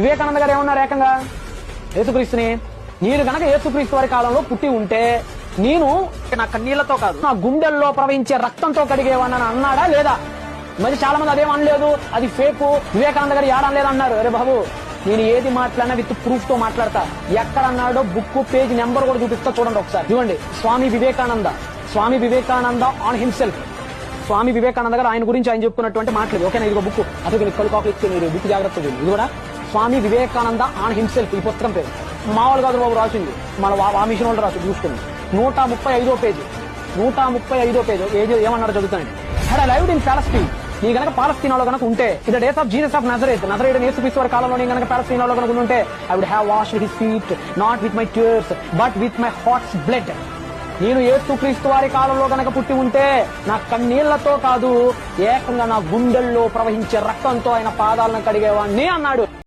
వివేకానంద గారు ఏమన్నారు ఏకంగా? యేసుక్రీస్తుని నేను గనక యేసుక్రీస్తు వారి కాలంలో పుట్టి ఉంటే నేను నా కన్నీళ్ళతో కాదు నా గుండెల్లో ప్రవహించే రక్తంతో కడిగేవాడిని అన్నాడా లేదా? మరి చాలా మంది అదేం అనలేదు అది ఫేకు వివేకానంద గారు ఏడనలేదు అన్నారు. అరే బాబు నేను ఏది మాట్లాడినా విత్ ప్రూఫ్తో మాట్లాడతా. ఎక్కడ అన్నాడో బుక్ పేజ్ నెంబర్ కూడా చూపిస్తా చూడండి ఒకసారి. చూడండి స్వామి వివేకానంద స్వామి వివేకానంద ఆన్ హిమ్సెల్ఫ్. స్వామి వివేకానంద గారు ఆయన గురించి ఆయన చెప్పుకున్నటువంటి మాటలు. ఓకేనా ఇదిగో బుక్. అతను కళ్ళు ఇచ్చి మీరు బుక్ జాగ్రత్త ఇది కూడా స్వామి వివేకానంద ఆన్ హిమ్సెల్ఫ్ ఈ పుస్తకం పేరు. మామూలుగా కాదు బాబు రాసింది. మన ఆ మిషన్ వాళ్ళు రాసి చూసుకుంది నూట ముప్పై ఐదో పేజీ. నూట ముప్పై ఐదో పేజీ. ఏది ఏమన్నాడు చదువుతానండి హెడ్ లైవ్ ఇన్ పాలస్తీన్ నీ గనక పాలస్తీనాలో గనక ఉంటే ఇది days of Jesus of Nazareth Nazareth యేసుక్రీస్తు వారి కాలంలో నేను గనక పాలస్తీనాలో గనక ఉంటే I would have wash his feet not with my tears but with my heart's blood నేను ఏసుక్రీస్తు వారి కాలంలో గనక పుట్టి ఉంటే నా కన్నీళ్ళతో కాదు ఏకంగా నా గుండెల్లో ప్రవహించే రక్తంతో ఆయన పాదాలను కడిగేవాడిని అన్నాడు.